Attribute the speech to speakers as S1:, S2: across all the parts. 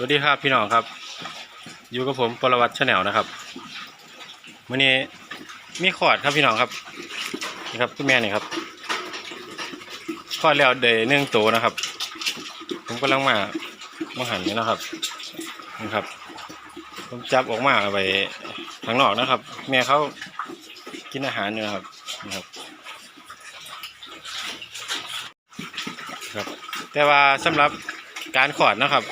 S1: สวัสดีครับพี่น้องครับ อยู่กับผมปรวัตชาแนลนะครับวันนี้มีขอดครับพี่น้องครับนี่ครับพี่แม่นี่ครับขอดแล้วเดย์หนึ่งตัวนะครับ ผมกำลังมามาหันนี่นะครับนี่ครับ ผมจับออกมาเอาไปข้างนอกนะครับ แม่เขากินอาหารอยู่นะครับนี่ครับครับ แต่ว่าสำหรับการขอดนะครับ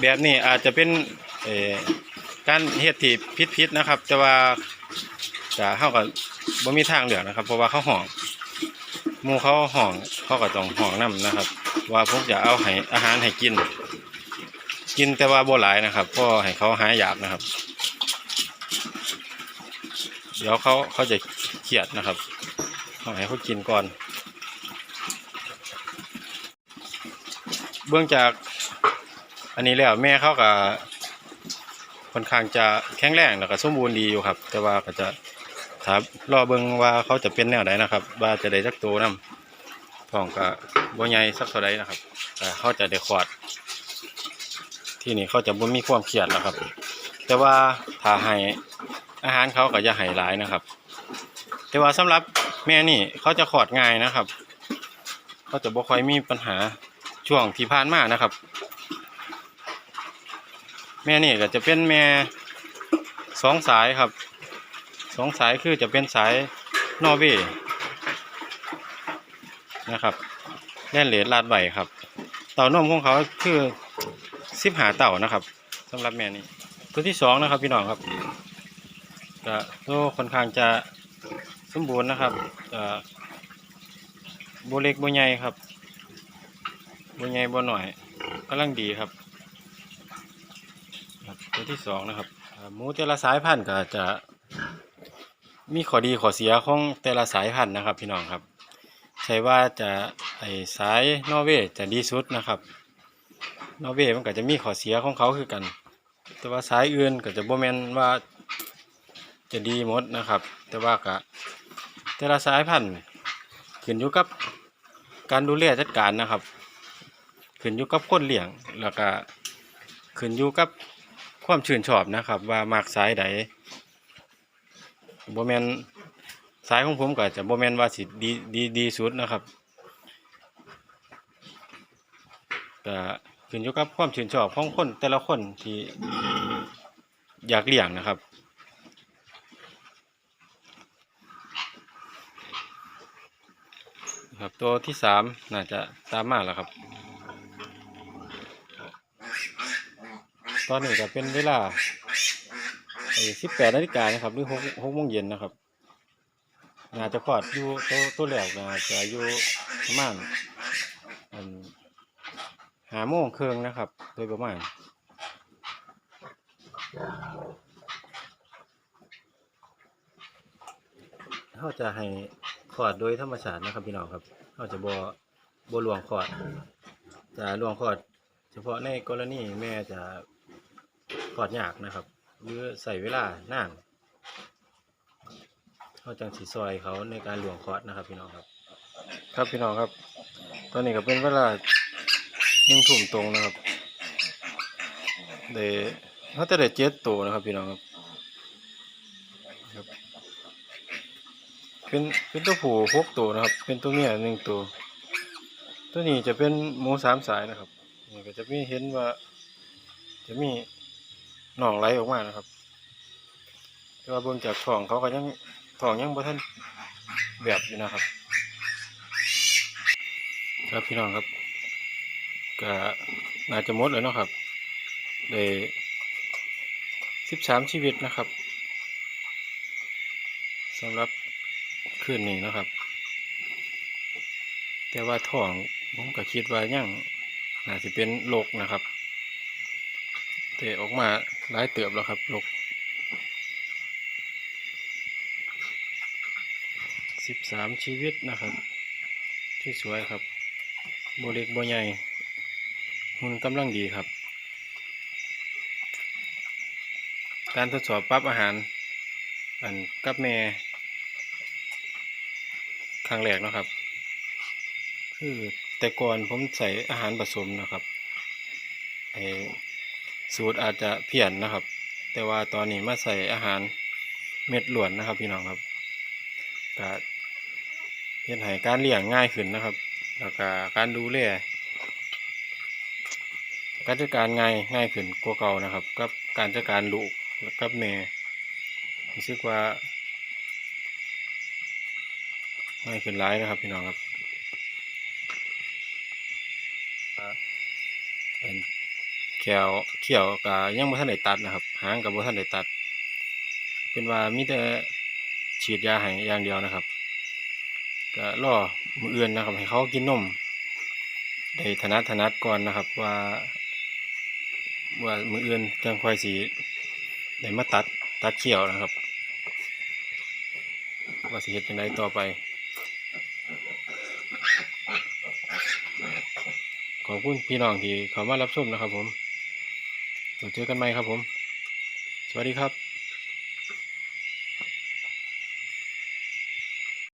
S1: แบบนี้อาจจะเป็นการเฮ็ดที่ผิดๆนะครับ แต่ว่าจะเฮาก็บ่มีทางเลือนะครับ เพราะว่าเขาห้องมูเขาห้องเขาก็ต้องห้องนํนะครับ ว่าผมจะเอาให้อาหารให้กิน กินแต่ว่าบ่หลายนะครับเพราะให้เขาหายอยากนะครับ เดี๋ยวเขาเขาจะเคียดนะครับให้เขากินก่อน เบื้องจากอันนี้แล้วแม่เขาก็ค่อนข้างจะแข็งแรงแล้วก็สมบูรณ์ดีอยู่ครับ แต่ว่าก็จะถามรอเบิ่งว่าเขาจะเป็นแนวไหนนะครับ ว่าจะได้สักตัวนํท้องก็บ่ใหญ่สักเท่าใดนะครับแต่เขาจะได้ขวดที่นี่เขาจะบ่มีความเครียดแล้วครับ แต่ว่าถ้าให้อาหารเขาก็จะให้หลายนะครับ แต่ว่าสำหรับแม่นี่เขาจะขอดง่ายนะครับ เขาจะบ่ค่อยมีปัญหา ช่วงที่ผ่านมานะครับ แม่นี่ก็จะเป็นแม่สองสายครับสองสายคือจะเป็นสายนอร์เวย์นะครับแล่นเหลดลาดใบครับ เต่านมของเขาคือสิบหาเต่านะครับสำหรับแม่นี่ตัวที่สองนะครับพี่น้องครับก็โตค่อนข้างจะสมบูรณ์นะครับโบเล็กโบใหญ่ครับ บัวใหญ่บัวหน่อยกำลังดีครับตัวที่สองนะครับหมูแต่ละสายพันธุ์ก็จะมีข้อดีข้อเสียของแต่ละสายพันธุ์นะครับ พี่น้องครับ ใช่ว่าจะไอสายนอร์เวย์จะดีสุดนะครับ นอร์เวย์มันก็จะมีข้อเสียของเขาคือกัน แต่ว่าสายอื่นก็จะบ่แมนว่าจะดีหมดนะครับ แต่ว่าก็แต่ละสายพันธุ์ขึ้นอยู่กับการดูแลจัดการนะครับ ขึ้นอยู่กับคนเลี้ยงแล้วก็ขึ้นอยู่กับความชื่นชอบนะครับ ว่ามักสายใดบ่แมนสายของผมก็จะบ่แมนว่าสิดีดีดีสุดนะครับก็ขึ้นอยู่กับความชื่นชอบของคนแต่ละคนที่อยากเลี้ยงนะครับครับตัวที่สามน่าจะตามมาแล้วครับ ตอนนี้ก็เป็นเวลาสิบแปดนาฬิกานะครับ หรือหกหกโมงเย็นนะครับน่าจะคลอดอยู่ตัวตัวแรกน่าจะอยู่ประมาณหาโมงเครึ่งนะครับ โดยประมาณเขาจะให้คลอดโดยธรรมชาตินะครับพี่น้องครับเขาจะบ่บ่ลวงคลอด จะหลวงคลอด เฉพาะในกรณีแม่จะ คลอดยากนะครับหรือใส่เวลานานเขาจังสีซอยเขาในการหลวงคอดนะครับพี่น้องครับ ครับพี่น้องครับ ตอนนี้ก็เป็นเวลาหนึ่งทุ่มตรงนะครับเดเขาจะได้เจ็ดตัวนะครับพี่น้องครับครับเป็นเป็นตัวผู้หกตัวนะครับ เป็นตัวเมียหนึ่งตัว ตัวนี้จะเป็นหมูสามสายนะครับนี่ก็จะมีเห็นว่าจะมี หนองไหลออกมานะครับ แต่ว่าเบิ่งจากท้องเขาก็ยังท้องยังบ่ทันแบบอยู่นะครับ ครับพี่น้องครับก็น่าจะมดแล้วเนาะครับได้สิบสามชีวิตนะครับสำหรับคืนนี้นะครับ แต่ว่าท้องผมก็คิดว่ายังน่าจะเป็นโรคนะครับแต่ออกมา หลายเติบแล้วครับโรคสิบสามชีวิตนะครับ ที่สวยครับโบเล็กโบใหญ่หุ่นกำลังดีครับ การทดสอบปรับอาหาร อันกับแม่ครั้งแรกนะครับ คือแต่ก่อนผมใส่อาหารผสมนะครับไอ สูตรอาจจะเพี้ยนนะครับ แต่ว่าตอนนี้มาใส่อาหารเม็ดล้วนนะครับ พี่น้องครับก็เฮ็ดให้การเลี้ยงง่ายขึ้นนะครับ แล้วก็การดูแลการจัดการง่ายง่ายขึ้นกว่าเก่านะครับกับการจัดการลูกกับแม่รู้สึกว่าง่ายขึ้นหลายนะครับ พี่น้องครับอ่าเป็น แขวเขียวกับยังบ่ทันได้ตัดนะครับ หางกับบ่ทันได้ตัด เป็นว่ามีแต่ฉีดยาให้อย่างเดียวนะครับก็รอมือเอื่นนะครับ ให้เขากินนมได้ถนัดถนัดก่อนนะครับ ว่า ว่ามือเอื่นจังค่อยสีได้มาตัดตัดเขียวนะครับ ว่าสิเฮ็ดจังไดต่อไปขอบคุณพี่น้องที่เข้ามารับชมนะครับผม เจอกันใหม่ครับผม สวัสดีครับ